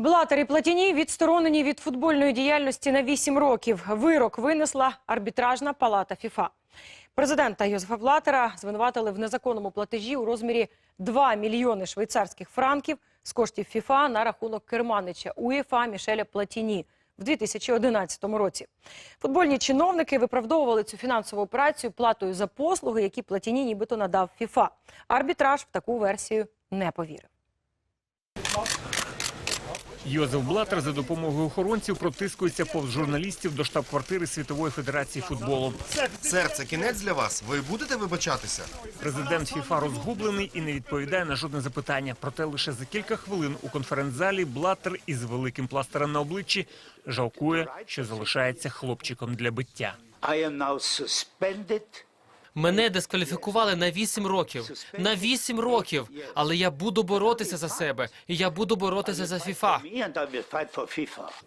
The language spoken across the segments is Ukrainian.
Блатер і Платіні відсторонені від футбольної діяльності на 8 років. Вирок винесла арбітражна палата ФІФА. Президента Йозефа Блатера звинуватили в незаконному платежі у розмірі 2 мільйони швейцарських франків з коштів ФІФА на рахунок керманича УЄФА Мішеля Платіні в 2011 році. Футбольні чиновники виправдовували цю фінансову операцію платою за послуги, які Платіні нібито надав ФІФА. Арбітраж в таку версію не повірив. Йозеф Блатер за допомогою охоронців протискується повз журналістів до штаб-квартири Світової федерації футболу. Сер, це кінець для вас. Ви будете вибачатися? Президент ФІФА розгублений і не відповідає на жодне запитання. Проте лише за кілька хвилин у конференц-залі Блатер із великим пластером на обличчі жалкує, що залишається хлопчиком для биття. I am now suspended. Мене дискваліфікували на 8 років. На 8 років. Але я буду боротися за себе. І я буду боротися за ФІФА.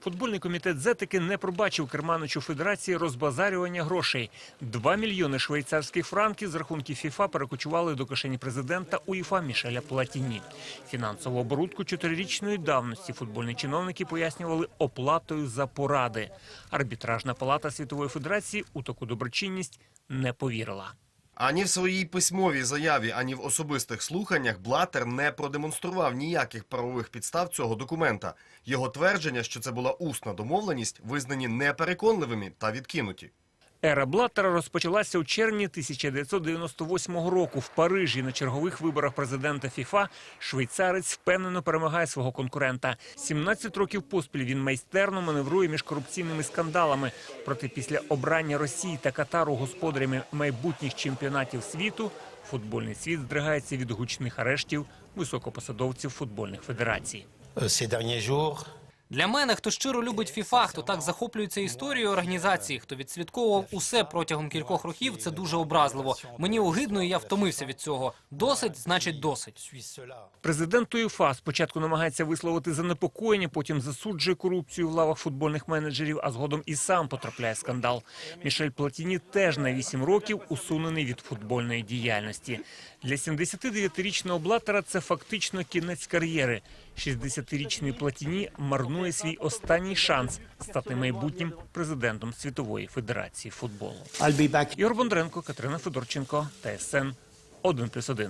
Футбольний комітет з етики не пробачив керманичу федерації розбазарювання грошей. Два мільйони швейцарських франків з рахунків ФІФА перекочували до кишені президента УЄФА Мішеля Платіні. Фінансову оборудку чотирирічної давності футбольні чиновники пояснювали оплатою за поради. Арбітражна палата Світової Федерації у таку доброчинність не повірила. Ані в своїй письмовій заяві, ані в особистих слуханнях Блатер не продемонстрував ніяких правових підстав цього документа. Його твердження, що це була усна домовленість, визнані непереконливими та відкинуті. Ера Блаттера розпочалася у червні 1998 року в Парижі на чергових виборах президента ФІФА. Швейцарець впевнено перемагає свого конкурента. 17 років поспіль він майстерно маневрує між корупційними скандалами. Проте після обрання Росії та Катару господарями майбутніх чемпіонатів світу футбольний світ здригається від гучних арештів високопосадовців футбольних федерацій. Для мене, хто щиро любить ФІФА, хто так захоплюється історією організації, хто відсвятковував усе протягом кількох років, це дуже образливо. Мені огидно, і я втомився від цього. Досить, значить, досить. Президент УЄФА спочатку намагається висловити занепокоєння, потім засуджує корупцію в лавах футбольних менеджерів, а згодом і сам потрапляє скандал. Мішель Платіні теж на 8 років усунений від футбольної діяльності. Для 79-річного Блатера це фактично кінець кар'єри. 60-річний Платіні марнує свій останній шанс стати майбутнім президентом Світової федерації футболу. Ігор Бондренко, Катерина Федорченко, ТСН 1+,1.